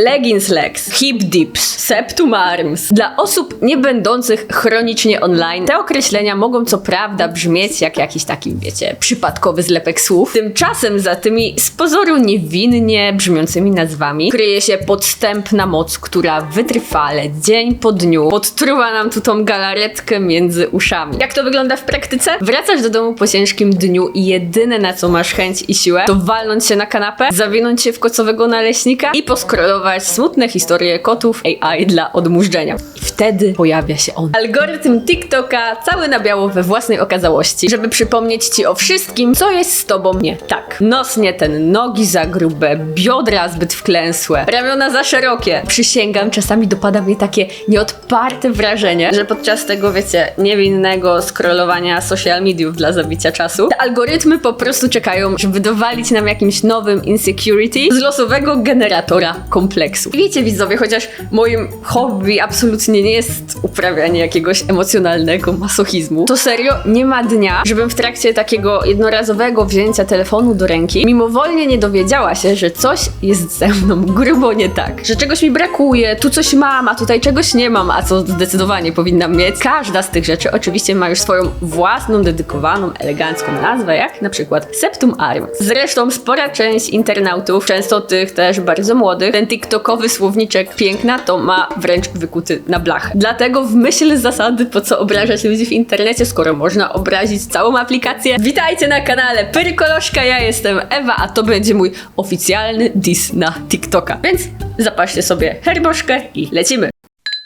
Leggings legs, hip dips, septum arms. Dla osób nie będących chronicznie online te określenia mogą co prawda brzmieć jak jakiś taki, wiecie, przypadkowy zlepek słów. Tymczasem za tymi z pozoru niewinnie brzmiącymi nazwami kryje się podstępna moc, która wytrwale, dzień po dniu podtruwa nam tu tą galaretkę między uszami. Jak to wygląda w praktyce? Wracasz do domu po ciężkim dniu i jedyne na co masz chęć i siłę to walnąć się na kanapę, zawinąć się w kocowego naleśnika i poskrolować smutne historie kotów AI dla odmurzenia. I wtedy pojawia się on. Algorytm TikToka cały na biało we własnej okazałości, żeby przypomnieć ci o wszystkim, co jest z tobą nie tak. Nos nie ten, nogi za grube, biodra zbyt wklęsłe, ramiona za szerokie. Przysięgam, czasami dopada mnie takie nieodparte wrażenie, że podczas tego, wiecie, niewinnego scrollowania social mediów dla zabicia czasu, te algorytmy po prostu czekają, żeby dowalić nam jakimś nowym insecurity z losowego generatora kompleksu. Wiecie, widzowie, chociaż moim hobby absolutnie nie jest uprawianie jakiegoś emocjonalnego masochizmu, to serio nie ma dnia, żebym w trakcie takiego jednorazowego wzięcia telefonu do ręki mimowolnie nie dowiedziała się, że coś jest ze mną grubo nie tak. Że czegoś mi brakuje, tu coś mam, a tutaj czegoś nie mam, a co zdecydowanie powinnam mieć. Każda z tych rzeczy oczywiście ma już swoją własną, dedykowaną, elegancką nazwę, jak na przykład Septum Arm. Zresztą spora część internautów, często tych też bardzo młodych, ten TikTokowy słowniczek piękna to ma wręcz wykuty na blachę. Dlatego w myśl zasady, po co obrażać ludzi w internecie, skoro można obrazić całą aplikację. Witajcie na kanale Pyrkoloszka, ja jestem Ewa, a to będzie mój oficjalny diss na TikToka. Więc zapaście sobie herboszkę i lecimy.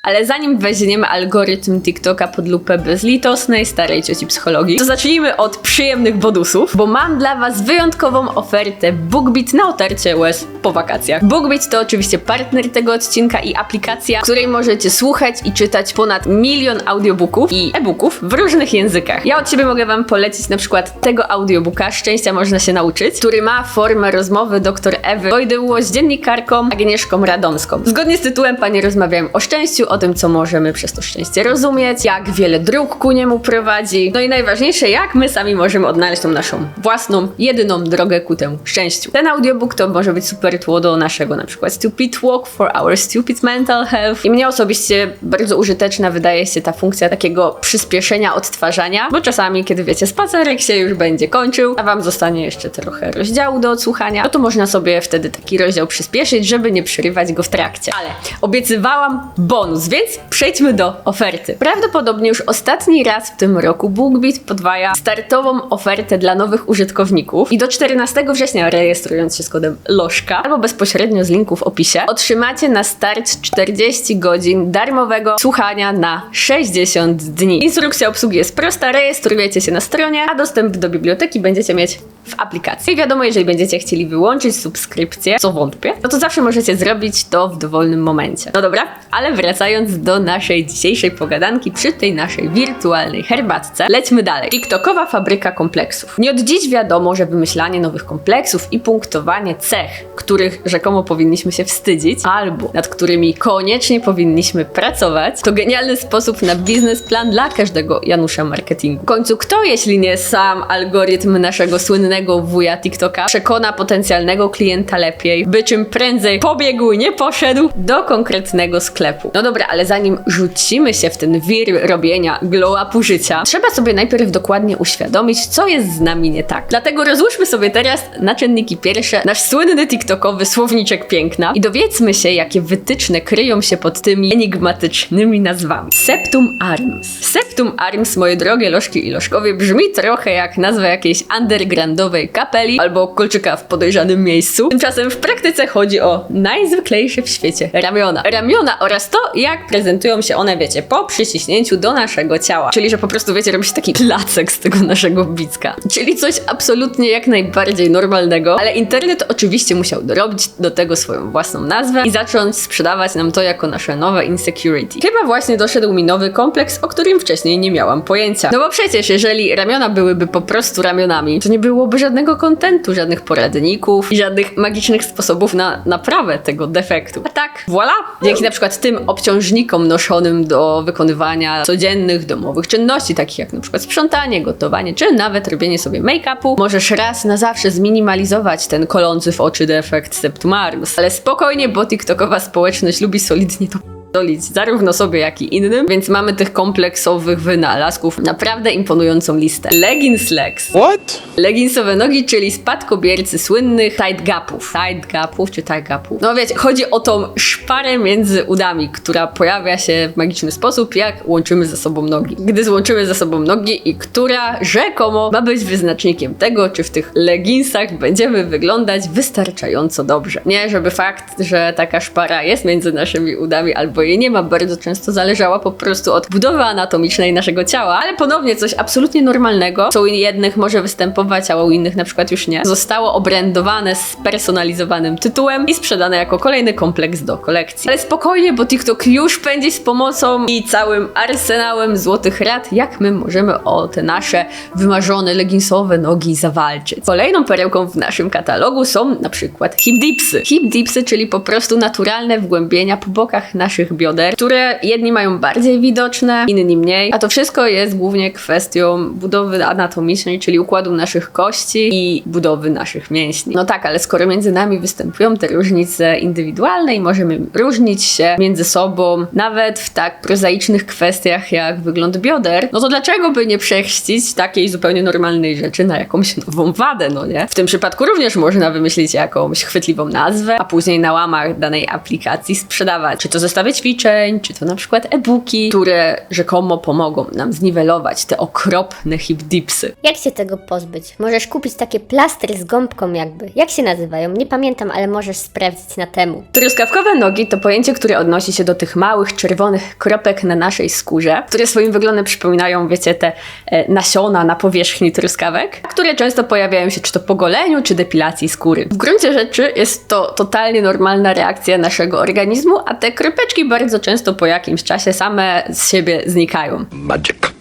Ale zanim weźmiemy algorytm TikToka pod lupę bezlitosnej, starej cioci psychologii, to zacznijmy od przyjemnych bonusów, bo mam dla Was wyjątkową ofertę BookBeat na otarcie łez po wakacjach. BookBeat to oczywiście partner tego odcinka i aplikacja, której możecie słuchać i czytać ponad milion audiobooków i e-booków w różnych językach. Ja od siebie mogę Wam polecić na przykład tego audiobooka Szczęścia można się nauczyć, który ma formę rozmowy dr Ewy Wojdyło z dziennikarką Agnieszką Radomską. Zgodnie z tytułem Panie rozmawiają o szczęściu, o tym, co możemy przez to szczęście rozumieć, jak wiele dróg ku niemu prowadzi, no i najważniejsze, jak my sami możemy odnaleźć tą naszą własną, jedyną drogę ku temu szczęściu. Ten audiobook to może być super tło do naszego na przykład Stupid Walk for Our Stupid Mental Health i mnie osobiście bardzo użyteczna wydaje się ta funkcja takiego przyspieszenia odtwarzania, bo czasami, kiedy wiecie, spacerek się już będzie kończył, a wam zostanie jeszcze trochę rozdziału do odsłuchania, no to można sobie wtedy taki rozdział przyspieszyć, żeby nie przerywać go w trakcie. Ale obiecywałam bonus, więc przejdźmy do oferty. Prawdopodobnie już ostatni raz w tym roku BookBeat podwaja startową ofertę dla nowych użytkowników i do 14 września rejestrując się z kodem LOSZKA albo bezpośrednio z linku w opisie otrzymacie na start 40 godzin darmowego słuchania na 60 dni. Instrukcja obsługi jest prosta, rejestrujecie się na stronie, a dostęp do biblioteki będziecie mieć w aplikacji. I wiadomo, jeżeli będziecie chcieli wyłączyć subskrypcję, co wątpię, no to zawsze możecie zrobić to w dowolnym momencie. No dobra, ale wracając do naszej dzisiejszej pogadanki przy tej naszej wirtualnej herbatce, lećmy dalej. TikTokowa fabryka kompleksów. Nie od dziś wiadomo, że wymyślanie nowych kompleksów i punktowanie cech, których rzekomo powinniśmy się wstydzić, albo nad którymi koniecznie powinniśmy pracować, to genialny sposób na biznesplan dla każdego Janusza marketingu. W końcu kto, jeśli nie sam algorytm naszego słynnego wuja TikToka, przekona potencjalnego klienta lepiej, by czym prędzej pobiegł, nie poszedł do konkretnego sklepu. No dobra, ale zanim rzucimy się w ten wir robienia glow-upu życia, trzeba sobie najpierw dokładnie uświadomić, co jest z nami nie tak. Dlatego rozłóżmy sobie teraz na czynniki pierwsze nasz słynny TikTokowy słowniczek piękna i dowiedzmy się, jakie wytyczne kryją się pod tymi enigmatycznymi nazwami. Septum Arms. Septum Arms, moje drogie lożki i lożkowie, brzmi trochę jak nazwa jakiejś undergroundowej kapeli albo kolczyka w podejrzanym miejscu. Tymczasem w praktyce chodzi o najzwyklejsze w świecie ramiona. Ramiona oraz to, jak prezentują się one, wiecie, po przyciśnięciu do naszego ciała. Czyli, że po prostu, wiecie, robi się taki placek z tego naszego bicka. Czyli coś absolutnie jak najbardziej normalnego, ale internet oczywiście musiał dorobić do tego swoją własną nazwę i zacząć sprzedawać nam to jako nasze nowe insecurity. Chyba właśnie doszedł mi nowy kompleks, o którym wcześniej nie miałam pojęcia. No bo przecież, jeżeli ramiona byłyby po prostu ramionami, to nie byłoby żadnego kontentu, żadnych poradników i żadnych magicznych sposobów na naprawę tego defektu. A tak, voilà! Dzięki na przykład tym obciążnikom noszonym do wykonywania codziennych domowych czynności, takich jak przykład sprzątanie, gotowanie, czy nawet robienie sobie make-upu, możesz raz na zawsze zminimalizować ten kolący w oczy defekt septum arms. Ale spokojnie, bo TikTokowa społeczność lubi solidnie to dolić zarówno sobie, jak i innym, więc mamy tych kompleksowych wynalazków naprawdę imponującą listę. Leggings legs. What? Leginsowe nogi, czyli spadkobiercy słynnych tight gapów. Tight gapów czy tight gapów? No wiecie, chodzi o tą szparę między udami, która pojawia się w magiczny sposób, jak łączymy ze sobą nogi. Gdy złączymy ze sobą nogi i która rzekomo ma być wyznacznikiem tego, czy w tych leginsach będziemy wyglądać wystarczająco dobrze. Nie, żeby fakt, że taka szpara jest między naszymi udami albo jej nie ma, bardzo często zależała po prostu od budowy anatomicznej naszego ciała, ale ponownie coś absolutnie normalnego, co u jednych może występować, a u innych na przykład już nie, zostało obrędowane z personalizowanym tytułem i sprzedane jako kolejny kompleks do kolekcji. Ale spokojnie, bo TikTok już pędzi z pomocą i całym arsenałem złotych rad, jak my możemy o te nasze wymarzone leginsowe nogi zawalczyć. Kolejną perełką w naszym katalogu są na przykład hip dipsy. Hip dipsy, czyli po prostu naturalne wgłębienia po bokach naszych bioder, które jedni mają bardziej widoczne, inni mniej, a to wszystko jest głównie kwestią budowy anatomicznej, czyli układu naszych kości i budowy naszych mięśni. No tak, ale skoro między nami występują te różnice indywidualne i możemy różnić się między sobą, nawet w tak prozaicznych kwestiach jak wygląd bioder, no to dlaczego by nie przechrzcić takiej zupełnie normalnej rzeczy na jakąś nową wadę, no nie? W tym przypadku również można wymyślić jakąś chwytliwą nazwę, a później na łamach danej aplikacji sprzedawać. Czy to zestawy ćwiczeń, czy to na przykład e-booki, które rzekomo pomogą nam zniwelować te okropne hip dipsy. Jak się tego pozbyć? Możesz kupić takie plastry z gąbką jakby. Jak się nazywają? Nie pamiętam, ale możesz sprawdzić na temu. Truskawkowe nogi to pojęcie, które odnosi się do tych małych, czerwonych kropek na naszej skórze, które swoim wyglądem przypominają, wiecie, te e, nasiona na powierzchni truskawek, które często pojawiają się czy to po goleniu, czy depilacji skóry. W gruncie rzeczy jest to totalnie normalna reakcja naszego organizmu, a te kropeczki bardzo często po jakimś czasie same z siebie znikają. Magic.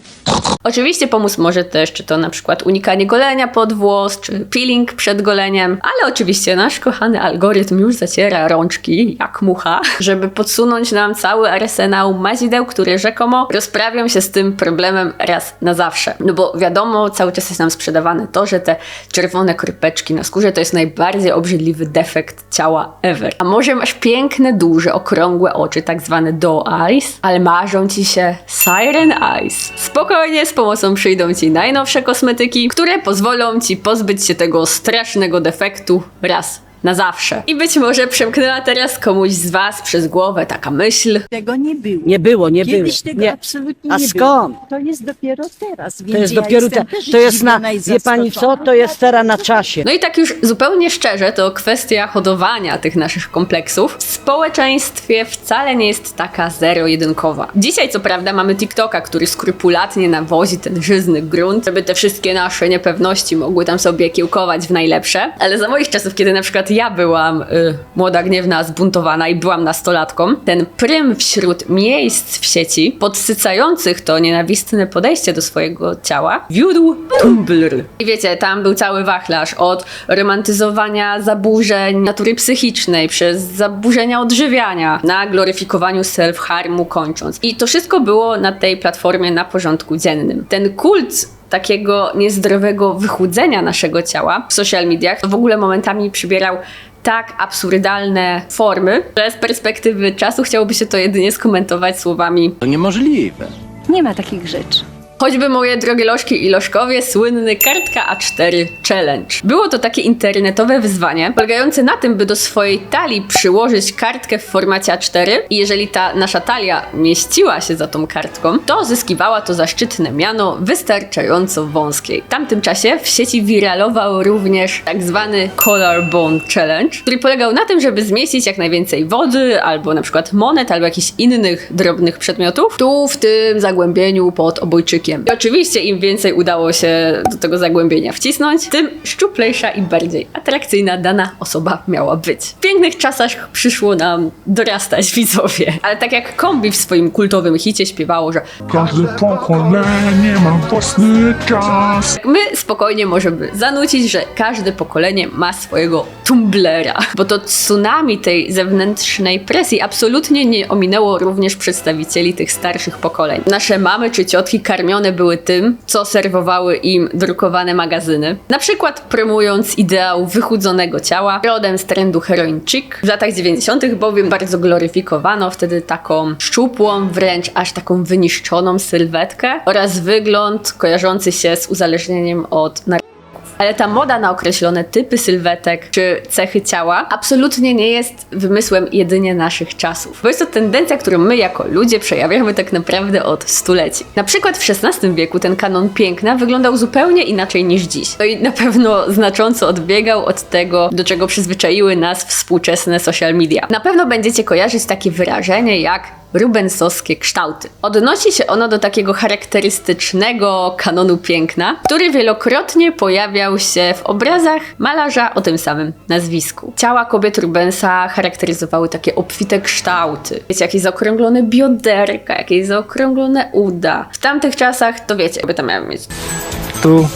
Oczywiście pomóc może też, czy to na przykład unikanie golenia pod włos, czy peeling przed goleniem, ale oczywiście nasz kochany algorytm już zaciera rączki jak mucha, żeby podsunąć nam cały arsenał mazideł, które rzekomo rozprawią się z tym problemem raz na zawsze. No bo wiadomo, cały czas jest nam sprzedawane to, że te czerwone kropeczki na skórze to jest najbardziej obrzydliwy defekt ciała ever. A może masz piękne, duże, okrągłe oczy, tak zwane doe eyes, ale marzą ci się siren eyes. Spokojnie, z pomocą przyjdą ci najnowsze kosmetyki, które pozwolą ci pozbyć się tego strasznego defektu raz na zawsze. I być może przemknęła teraz komuś z was przez głowę taka myśl, Tego nie było. Nie było, nie Kiedyś było. tego Nie. absolutnie A nie skąd? było. To jest dopiero teraz. To więc jest ja dopiero jestem te, też to jest na, zdziwiona i wie pani co, zaskoczona. to jest teraz na czasie. No i tak już zupełnie szczerze, to kwestia hodowania tych naszych kompleksów w społeczeństwie wcale nie jest taka zero-jedynkowa. Dzisiaj co prawda mamy TikToka, który skrupulatnie nawozi ten żyzny grunt, żeby te wszystkie nasze niepewności mogły tam sobie kiełkować w najlepsze, ale za moich czasów, kiedy na przykład ja byłam y, młoda, gniewna, zbuntowana i byłam nastolatką, ten prym wśród miejsc w sieci podsycających to nienawistne podejście do swojego ciała wiódł Tumblr. I wiecie, tam był cały wachlarz od romantyzowania zaburzeń natury psychicznej przez zaburzenia odżywiania na gloryfikowaniu self-harmu kończąc. I to wszystko było na tej platformie na porządku dziennym. Ten kult takiego niezdrowego wychudzenia naszego ciała w social mediach w ogóle momentami przybierał tak absurdalne formy, że z perspektywy czasu chciałoby się to jedynie skomentować słowami To niemożliwe. Nie ma takich rzeczy. Choćby moje drogie lożki i lożkowie, słynny kartka A4 Challenge. Było to takie internetowe wyzwanie, polegające na tym, by do swojej talii przyłożyć kartkę w formacie A4 i jeżeli ta nasza talia mieściła się za tą kartką, to zyskiwała to zaszczytne miano wystarczająco wąskiej. W tamtym czasie w sieci wiralował również tak zwany Collarbone Challenge, który polegał na tym, żeby zmieścić jak najwięcej wody, albo na przykład monet, albo jakichś innych drobnych przedmiotów, tu w tym zagłębieniu pod obojczykiem I oczywiście im więcej udało się do tego zagłębienia wcisnąć, tym szczuplejsza i bardziej atrakcyjna dana osoba miała być. W pięknych czasach przyszło nam dorastać widzowie. Ale tak jak Kombi w swoim kultowym hicie śpiewało, że Każde pokolenie ma własny czas. My spokojnie możemy zanucić, że każde pokolenie ma swojego tumblera, bo to tsunami tej zewnętrznej presji absolutnie nie ominęło również przedstawicieli tych starszych pokoleń. Nasze mamy czy ciotki karmione były tym, co serwowały im drukowane magazyny. Na przykład promując ideał wychudzonego ciała, rodem z trendu heroin chic. W latach 90. bowiem bardzo gloryfikowano wtedy taką szczupłą, wręcz aż taką wyniszczoną sylwetkę oraz wygląd kojarzący się z uzależnieniem od narkotyków. Ale ta moda na określone typy sylwetek czy cechy ciała absolutnie nie jest wymysłem jedynie naszych czasów. Bo jest to tendencja, którą my jako ludzie przejawiamy tak naprawdę od stuleci. Na przykład w XVI wieku ten kanon piękna wyglądał zupełnie inaczej niż dziś. No i na pewno znacząco odbiegał od tego, do czego przyzwyczaiły nas współczesne social media. Na pewno będziecie kojarzyć takie wyrażenie jak rubensowskie kształty. Odnosi się ono do takiego charakterystycznego kanonu piękna, który wielokrotnie pojawiał się w obrazach malarza o tym samym nazwisku. Ciała kobiet Rubensa charakteryzowały takie obfite kształty. Wiecie, jakieś zaokrąglone bioderka, jakieś zaokrąglone uda. W tamtych czasach, to wiecie, kobieta miała mieć Tu.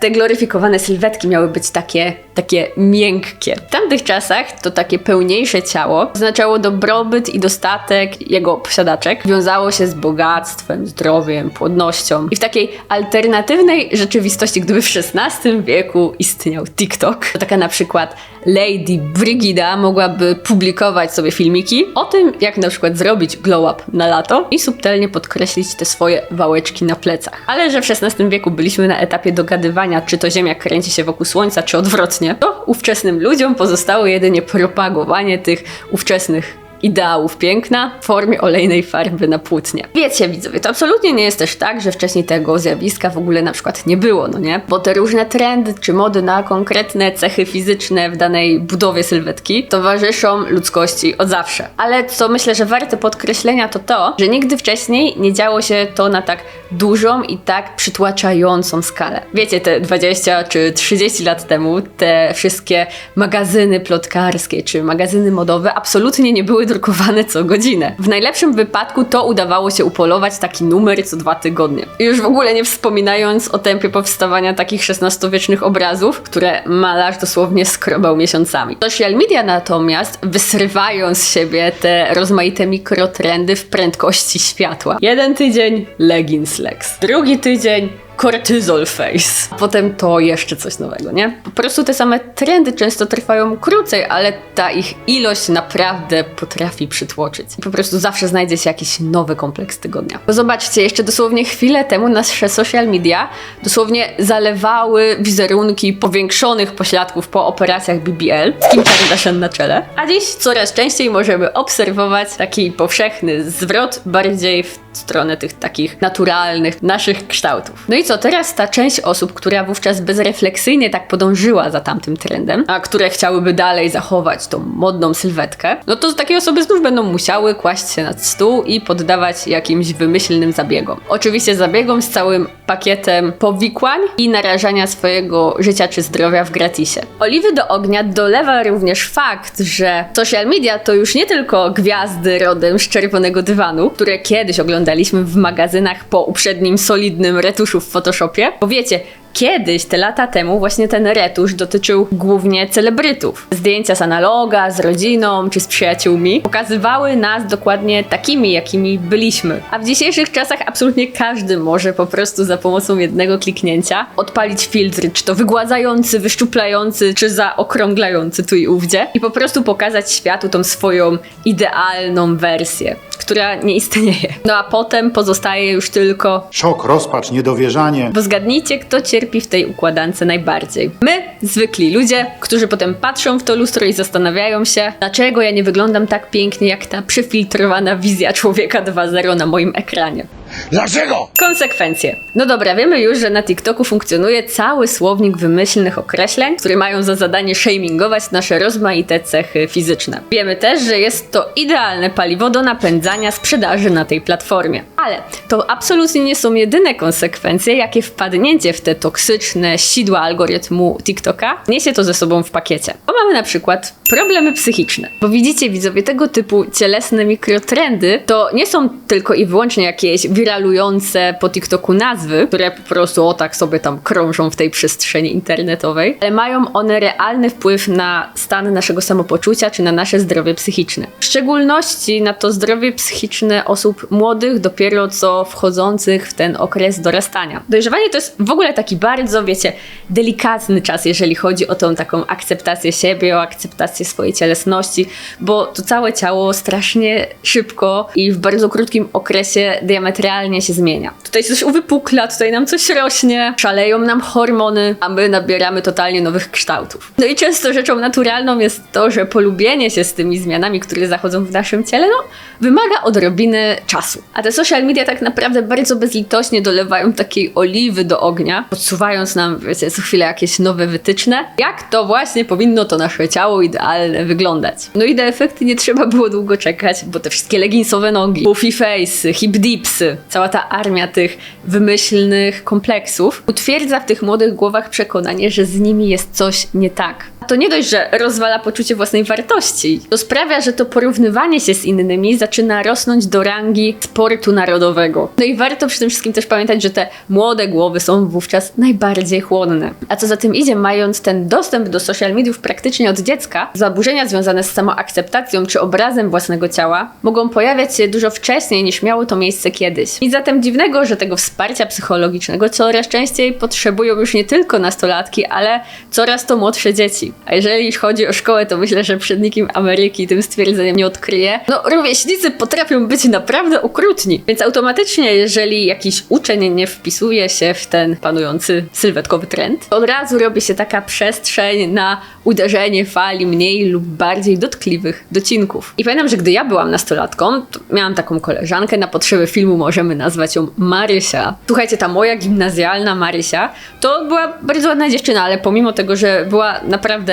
Te gloryfikowane sylwetki miały być takie, takie miękkie. W tamtych czasach to takie pełniejsze ciało oznaczało dobrobyt i dostatek jego posiadaczek. Wiązało się z bogactwem, zdrowiem, płodnością. I w takiej alternatywnej rzeczywistości, gdyby w XVI wieku istniał TikTok, to taka na przykład Lady Brigida mogłaby publikować sobie filmiki o tym, jak na przykład zrobić glow up na lato i subtelnie podkreślić te swoje wałeczki na plecach. Ale że w XVI wieku byliśmy na etapie dogadywania, czy to Ziemia kręci się wokół Słońca, czy odwrotnie, to ówczesnym ludziom pozostało jedynie propagowanie tych ówczesnych ideałów piękna w formie olejnej farby na płótnie. Wiecie, widzowie, to absolutnie nie jest też tak, że wcześniej tego zjawiska w ogóle na przykład nie było, no nie? Bo te różne trendy czy mody na konkretne cechy fizyczne w danej budowie sylwetki towarzyszą ludzkości od zawsze. Ale co myślę, że warte podkreślenia to to, że nigdy wcześniej nie działo się to na tak dużą i tak przytłaczającą skalę. Wiecie, te 20 czy 30 lat temu te wszystkie magazyny plotkarskie czy magazyny modowe absolutnie nie były drukowane co godzinę. W najlepszym wypadku to udawało się upolować taki numer co dwa tygodnie. Już w ogóle nie wspominając o tempie powstawania takich XVI-wiecznych obrazów, które malarz dosłownie skrobał miesiącami. Social media natomiast wysywają z siebie te rozmaite mikrotrendy w prędkości światła. Jeden tydzień leggings legs, drugi tydzień cortisol face. Potem to jeszcze coś nowego, nie? Po prostu te same trendy często trwają krócej, ale ta ich ilość naprawdę potrafi przytłoczyć. I po prostu zawsze znajdzie się jakiś nowy kompleks tygodnia. Bo zobaczcie, jeszcze dosłownie chwilę temu nasze social media dosłownie zalewały wizerunki powiększonych pośladków po operacjach BBL z Kim Kardashian na czele. A dziś coraz częściej możemy obserwować taki powszechny zwrot bardziej w stronę tych takich naturalnych, naszych kształtów. No co, teraz ta część osób, która wówczas bezrefleksyjnie tak podążyła za tamtym trendem, a które chciałyby dalej zachować tą modną sylwetkę, no to takie osoby znów będą musiały kłaść się nad stół i poddawać jakimś wymyślnym zabiegom. Oczywiście zabiegom z całym pakietem powikłań i narażania swojego życia czy zdrowia w gratisie. Oliwy do ognia dolewa również fakt, że social media to już nie tylko gwiazdy rodem z czerwonego dywanu, które kiedyś oglądaliśmy w magazynach po uprzednim solidnym retuszu w Photoshopie, bo wiecie, Kiedyś, te lata temu, właśnie ten retusz dotyczył głównie celebrytów. Zdjęcia z analoga, z rodziną czy z przyjaciółmi pokazywały nas dokładnie takimi, jakimi byliśmy. A w dzisiejszych czasach absolutnie każdy może po prostu za pomocą jednego kliknięcia odpalić filtr, czy to wygładzający, wyszczuplający, czy zaokrąglający tu i ówdzie i po prostu pokazać światu tą swoją idealną wersję, która nie istnieje. No a potem pozostaje już tylko Szok, rozpacz, niedowierzanie. bo zgadnijcie, kto cierpi w tej układance najbardziej. My, zwykli ludzie, którzy potem patrzą w to lustro i zastanawiają się, dlaczego ja nie wyglądam tak pięknie jak ta przefiltrowana wizja człowieka 2.0 na moim ekranie. Dlaczego? Konsekwencje. No dobra, wiemy już, że na TikToku funkcjonuje cały słownik wymyślnych określeń, które mają za zadanie shamingować nasze rozmaite cechy fizyczne. Wiemy też, że jest to idealne paliwo do napędzania sprzedaży na tej platformie. Ale to absolutnie nie są jedyne konsekwencje, jakie wpadnięcie w te toksyczne sidła algorytmu TikToka niesie to ze sobą w pakiecie. Bo mamy na przykład problemy psychiczne. Bo widzicie, widzowie, tego typu cielesne mikrotrendy to nie są tylko i wyłącznie jakieś wiralujące po TikToku nazwy, które po prostu o tak sobie tam krążą w tej przestrzeni internetowej, ale mają one realny wpływ na stan naszego samopoczucia czy na nasze zdrowie psychiczne. W szczególności na to zdrowie psychiczne osób młodych, dopiero co wchodzących w ten okres dorastania. Dojrzewanie to jest w ogóle taki bardzo, wiecie, delikatny czas, jeżeli chodzi o tą taką akceptację siebie, o akceptację swojej cielesności, bo to całe ciało strasznie szybko i w bardzo krótkim okresie diametralnie się zmienia. Tutaj coś uwypukla, tutaj nam coś rośnie, szaleją nam hormony, a my nabieramy totalnie nowych kształtów. No i często rzeczą naturalną jest to, że polubienie się z tymi zmianami, które zachodzą w naszym ciele, no, wymaga odrobiny czasu. A te social media tak naprawdę bardzo bezlitośnie dolewają takiej oliwy do ognia, podsuwając nam, wiecie, co chwilę jakieś nowe wytyczne, jak to właśnie powinno to nasze ciało idealne wyglądać. No i na efekty nie trzeba było długo czekać, bo te wszystkie leginsowe nogi, puffy face, hip dipsy, cała ta armia tych wymyślnych kompleksów utwierdza w tych młodych głowach przekonanie, że z nimi jest coś nie tak. To nie dość, że rozwala poczucie własnej wartości, to sprawia, że to porównywanie się z innymi zaczyna rosnąć do rangi sportu narodowego. No i warto przy tym wszystkim też pamiętać, że te młode głowy są wówczas najbardziej chłonne. A co za tym idzie, mając ten dostęp do social mediów praktycznie od dziecka, zaburzenia związane z samoakceptacją czy obrazem własnego ciała mogą pojawiać się dużo wcześniej niż miało to miejsce kiedyś. I zatem dziwnego, że tego wsparcia psychologicznego coraz częściej potrzebują już nie tylko nastolatki, ale coraz to młodsze dzieci. A jeżeli chodzi o szkołę, to myślę, że przed nikim Ameryki tym stwierdzeniem nie odkryje. No, rówieśnicy potrafią być naprawdę okrutni. Więc automatycznie, jeżeli jakiś uczeń nie wpisuje się w ten panujący sylwetkowy trend, to od razu robi się taka przestrzeń na uderzenie fali mniej lub bardziej dotkliwych docinków. I pamiętam, że gdy ja byłam nastolatką, to miałam taką koleżankę, na potrzeby filmu możemy nazwać ją Marysia. Słuchajcie, ta moja gimnazjalna Marysia to była bardzo ładna dziewczyna, ale pomimo tego, że była naprawdę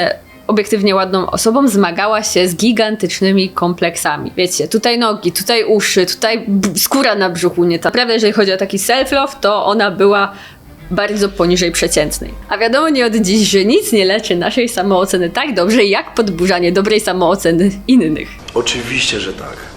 obiektywnie ładną osobą, zmagała się z gigantycznymi kompleksami. Wiecie, tutaj nogi, tutaj uszy, tutaj skóra na brzuchu nie ta. Naprawdę, jeżeli chodzi o taki self-love, to ona była bardzo poniżej przeciętnej. A wiadomo nie od dziś, że nic nie leczy naszej samooceny tak dobrze, jak podburzanie dobrej samooceny innych. Oczywiście, że tak.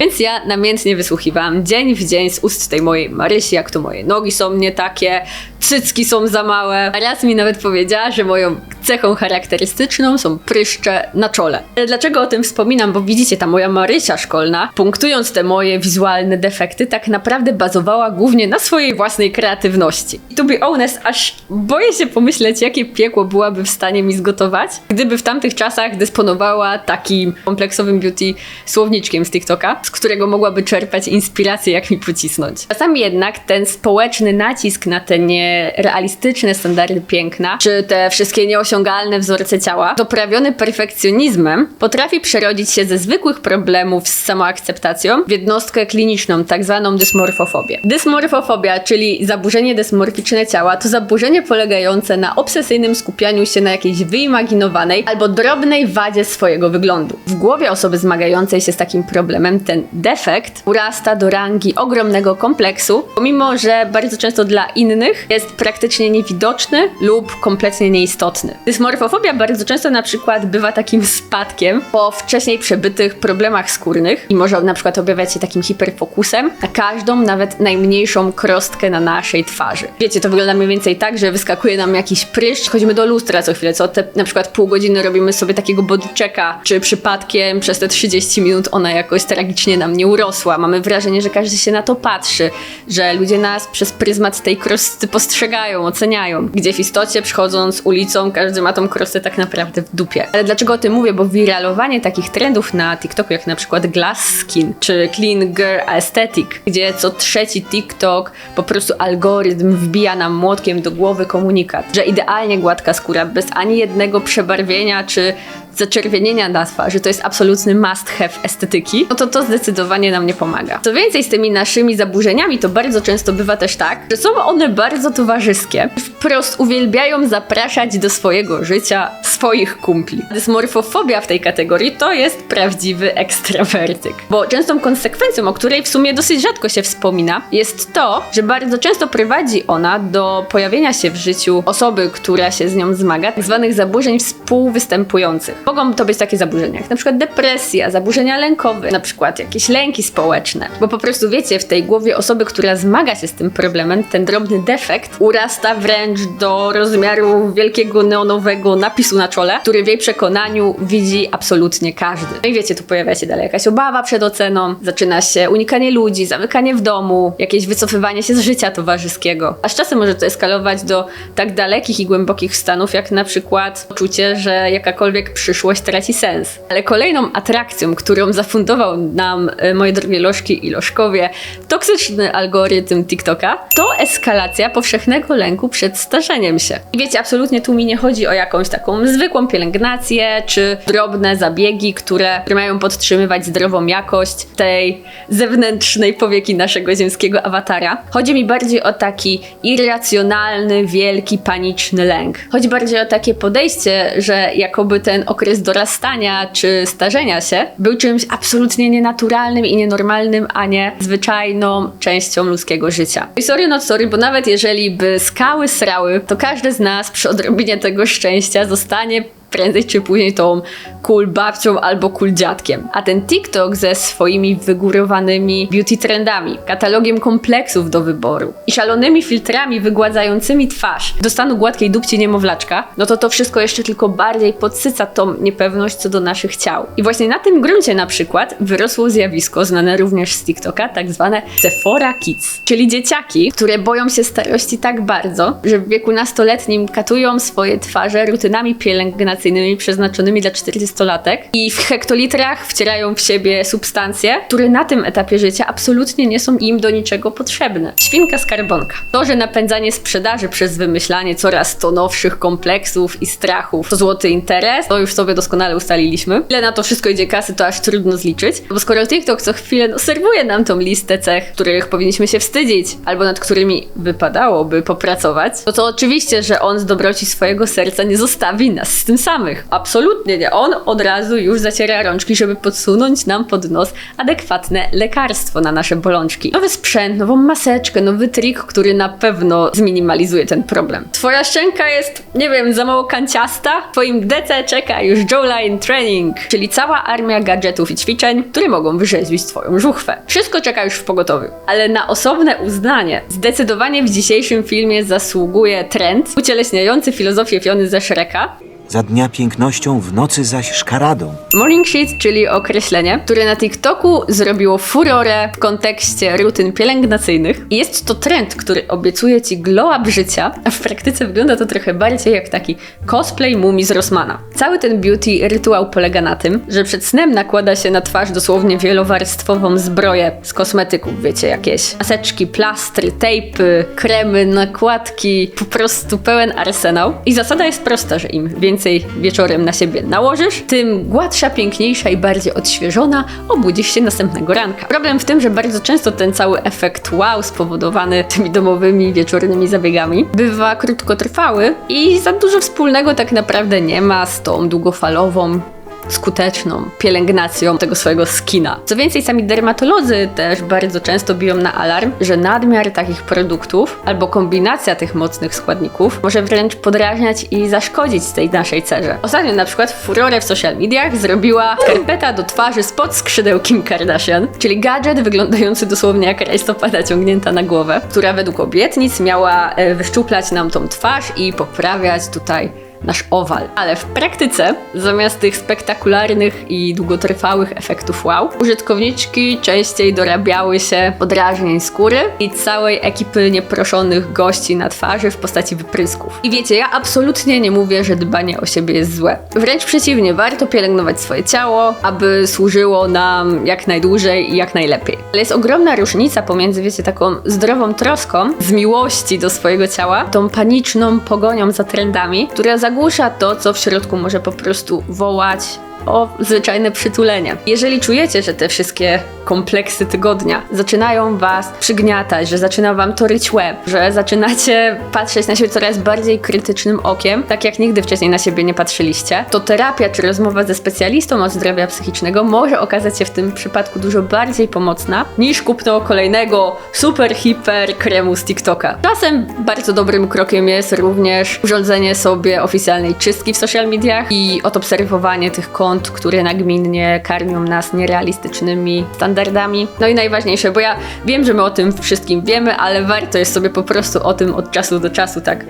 Więc ja namiętnie wysłuchiwałam dzień w dzień z ust tej mojej Marysi, jak to moje nogi są nie takie, cycki są za małe. A raz mi nawet powiedziała, że moją cechą charakterystyczną są pryszcze na czole. Dlaczego o tym wspominam? Bo widzicie, ta moja Marysia szkolna, punktując te moje wizualne defekty, tak naprawdę bazowała głównie na swojej własnej kreatywności. I to be honest, aż boję się pomyśleć, jakie piekło byłaby w stanie mi zgotować, gdyby w tamtych czasach dysponowała takim kompleksowym beauty słowniczkiem z TikToka, z którego mogłaby czerpać inspirację, jak mi pocisnąć. Czasami jednak ten społeczny nacisk na te nierealistyczne standardy piękna, czy te wszystkie nieosiągalne wzorce ciała, doprawiony perfekcjonizmem, potrafi przerodzić się ze zwykłych problemów z samoakceptacją w jednostkę kliniczną, tak zwaną dysmorfofobię. Dysmorfofobia, czyli zaburzenie dysmorficzne ciała, to zaburzenie polegające na obsesyjnym skupianiu się na jakiejś wyimaginowanej albo drobnej wadzie swojego wyglądu. W głowie osoby zmagającej się z takim problemem ten defekt urasta do rangi ogromnego kompleksu, pomimo że bardzo często dla innych jest praktycznie niewidoczny lub kompletnie nieistotny. Dysmorfofobia bardzo często na przykład bywa takim spadkiem po wcześniej przebytych problemach skórnych i może na przykład objawiać się takim hiperfokusem na każdą, nawet najmniejszą krostkę na naszej twarzy. Wiecie, to wygląda mniej więcej tak, że wyskakuje nam jakiś pryszcz, chodzimy do lustra co chwilę, co te na przykład pół godziny robimy sobie takiego bodychecka, czy przypadkiem przez te 30 minut ona jakoś tragicznie nam nie urosła. Mamy wrażenie, że każdy się na to patrzy, że ludzie nas przez pryzmat tej krosty postrzegają, oceniają. Gdzie w istocie przychodząc ulicą, każdy ma tą krostę tak naprawdę w dupie. Ale dlaczego o tym mówię? Bo wiralowanie takich trendów na TikToku, jak na przykład Glass Skin, czy Clean Girl Aesthetic, gdzie co trzeci TikTok po prostu algorytm wbija nam młotkiem do głowy komunikat, że idealnie gładka skóra, bez ani jednego przebarwienia, czy zaczerwienienia na twarzy to jest absolutny must have estetyki, no to to zdecydowanie nam nie pomaga. Co więcej, z tymi naszymi zaburzeniami to bardzo często bywa też tak, że są one bardzo towarzyskie. Wprost uwielbiają zapraszać do swojego życia swoich kumpli. Dysmorfofobia w tej kategorii to jest prawdziwy ekstrawertyk. Bo częstą konsekwencją, o której w sumie dosyć rzadko się wspomina, jest to, że bardzo często prowadzi ona do pojawienia się w życiu osoby, która się z nią zmaga, tak zwanych zaburzeń współwystępujących. Mogą to być takie zaburzenia jak na przykład depresja, zaburzenia lękowe, na przykład jakieś lęki społeczne. Bo po prostu wiecie, w tej głowie osoby, która zmaga się z tym problemem, ten drobny defekt urasta wręcz do rozmiaru wielkiego neonowego napisu na czole, który w jej przekonaniu widzi absolutnie każdy. No i wiecie, tu pojawia się dalej jakaś obawa przed oceną, zaczyna się unikanie ludzi, zamykanie w domu, jakieś wycofywanie się z życia towarzyskiego. A z czasem może to eskalować do tak dalekich i głębokich stanów, jak na przykład poczucie, że jakakolwiek przyszłość traci sens. Ale kolejną atrakcją, którą zafundował nam e, moje drogie lożki i lożkowie, toksyczny algorytm TikToka, to eskalacja powszechnego lęku przed starzeniem się. I wiecie, absolutnie tu mi nie chodzi o jakąś taką zwykłą pielęgnację, czy drobne zabiegi, które które mają podtrzymywać zdrową jakość tej zewnętrznej powieki naszego ziemskiego awatara. Chodzi mi bardziej o taki irracjonalny, wielki, paniczny lęk. Chodzi bardziej o takie podejście, że jakoby ten okres dorastania czy starzenia się był czymś absolutnie nienaturalnym i nienormalnym, a nie zwyczajną częścią ludzkiego życia. I sorry not sorry, bo nawet jeżeli by skały srały, to każdy z nas przy odrobinie tego szczęścia zostanie prędzej czy później tą cool babcią albo cool dziadkiem. A ten TikTok ze swoimi wygórowanymi beauty trendami, katalogiem kompleksów do wyboru i szalonymi filtrami wygładzającymi twarz do stanu gładkiej dupci niemowlaczka, no to to wszystko jeszcze tylko bardziej podsyca tą niepewność co do naszych ciał. I właśnie na tym gruncie na przykład wyrosło zjawisko znane również z TikToka, tak zwane Sephora Kids, czyli dzieciaki, które boją się starości tak bardzo, że w wieku nastoletnim katują swoje twarze rutynami pielęgnacyjnymi przeznaczonymi dla 40-latek i w hektolitrach wcierają w siebie substancje, które na tym etapie życia absolutnie nie są im do niczego potrzebne. Świnka skarbonka. To, że napędzanie sprzedaży przez wymyślanie coraz to nowszych kompleksów i strachów to złoty interes, to już sobie doskonale ustaliliśmy. Ile na to wszystko idzie kasy, to aż trudno zliczyć, bo skoro TikTok co chwilę no, serwuje nam tą listę cech, których powinniśmy się wstydzić, albo nad którymi wypadałoby popracować, no to oczywiście, że on z dobroci swojego serca nie zostawi nas z tym samych. Absolutnie nie. On od razu już zaciera rączki, żeby podsunąć nam pod nos adekwatne lekarstwo na nasze bolączki. Nowy sprzęt, nową maseczkę, nowy trik, który na pewno zminimalizuje ten problem. Twoja szczęka jest, nie wiem, za mało kanciasta? Twoim DC czeka już Jawline Training, czyli cała armia gadżetów i ćwiczeń, które mogą wyrzeźbić twoją żuchwę. Wszystko czeka już w pogotowiu. Ale na osobne uznanie zdecydowanie w dzisiejszym filmie zasługuje trend ucieleśniający filozofię Fiony ze Shreka, Za dnia pięknością, w nocy zaś szkaradą. Morning Sheet, czyli określenie, które na TikToku zrobiło furorę w kontekście rutyn pielęgnacyjnych. Jest to trend, który obiecuje ci glow up życia, a w praktyce wygląda to trochę bardziej jak taki cosplay mumii z Rossmana. Cały ten beauty rytuał polega na tym, że przed snem nakłada się na twarz dosłownie wielowarstwową zbroję z kosmetyków, wiecie, jakieś maseczki, plastry, tejpy, kremy, nakładki, po prostu pełen arsenał. I zasada jest prosta, że im więcej wieczorem na siebie nałożysz, tym gładsza, piękniejsza i bardziej odświeżona obudzisz się następnego ranka. Problem w tym, że bardzo często ten cały efekt wow spowodowany tymi domowymi, wieczornymi zabiegami bywa krótkotrwały i za dużo wspólnego tak naprawdę nie ma z tą długofalową skuteczną pielęgnacją tego swojego skina. Co więcej, sami dermatolodzy też bardzo często biją na alarm, że nadmiar takich produktów albo kombinacja tych mocnych składników może wręcz podrażniać i zaszkodzić tej naszej cerze. Ostatnio na przykład furorę w social mediach zrobiła skarpeta do twarzy spod skrzydeł Kim Kardashian, czyli gadżet wyglądający dosłownie jak rajstopada ciągnięta na głowę, która według obietnic miała e, wyszczuplać nam tą twarz i poprawiać tutaj nasz owal. Ale w praktyce, zamiast tych spektakularnych i długotrwałych efektów wow, użytkowniczki częściej dorabiały się podrażnień skóry i całej ekipy nieproszonych gości na twarzy w postaci wyprysków. I wiecie, ja absolutnie nie mówię, że dbanie o siebie jest złe. Wręcz przeciwnie, warto pielęgnować swoje ciało, aby służyło nam jak najdłużej i jak najlepiej. Ale jest ogromna różnica pomiędzy, wiecie, taką zdrową troską z miłości do swojego ciała, tą paniczną pogonią za trendami, która za zagłusza to, co w środku może po prostu wołać o zwyczajne przytulenie. Jeżeli czujecie, że te wszystkie kompleksy tygodnia zaczynają was przygniatać, że zaczyna wam toryć łeb, że zaczynacie patrzeć na siebie coraz bardziej krytycznym okiem, tak jak nigdy wcześniej na siebie nie patrzyliście, to terapia czy rozmowa ze specjalistą od zdrowia psychicznego może okazać się w tym przypadku dużo bardziej pomocna niż kupno kolejnego super hiper kremu z TikToka. Czasem bardzo dobrym krokiem jest również urządzenie sobie oficjalnej czystki w social mediach i odobserwowanie tych kont, które nagminnie karmią nas nierealistycznymi standardami. No i najważniejsze, bo ja wiem, że my o tym wszystkim wiemy, ale warto jest sobie po prostu o tym od czasu do czasu tak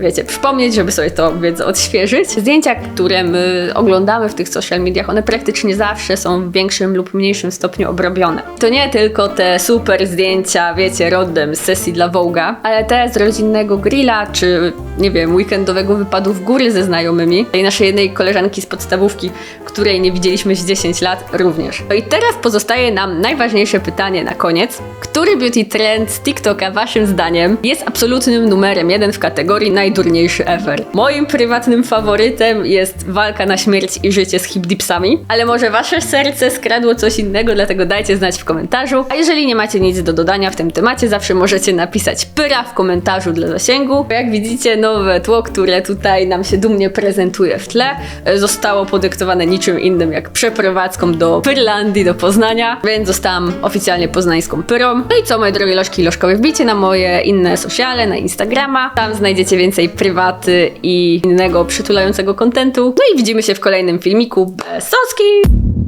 wiecie, przypomnieć, żeby sobie to wiedzę odświeżyć. Zdjęcia, które my oglądamy w tych social mediach, one praktycznie zawsze są w większym lub mniejszym stopniu obrobione. To nie tylko te super zdjęcia, wiecie, rodem z sesji dla Vogue'a, ale te z rodzinnego grilla, czy nie wiem, weekendowego wypadu w góry ze znajomymi. I naszej jednej koleżanki z podstawówki, której nie widzieliśmy z 10 lat, również. No i teraz pozostaje nam najważniejsze pytanie na koniec. Który beauty trend z TikToka waszym zdaniem jest absolutnym numerem jeden w kategorii najdurniejszy ever? Moim prywatnym faworytem jest walka na śmierć i życie z hipdipsami, ale może wasze serce skradło coś innego, dlatego dajcie znać w komentarzu. A jeżeli nie macie nic do dodania w tym temacie, zawsze możecie napisać pyra w komentarzu dla zasięgu. Jak widzicie, nowe tło, które tutaj nam się dumnie prezentuje w tle, e, zostało podyktowane niczym innym jak przeprowadzką do Pyrlandii, do Poznania, więc zostałam oficjalnie poznańską pyrą. No i co, moje drogie lożki i lożkowie, wbijcie na moje inne sociale, na Instagrama, tam znajdziecie więcej prywaty i innego przytulającego kontentu. No i widzimy się w kolejnym filmiku. Besoski!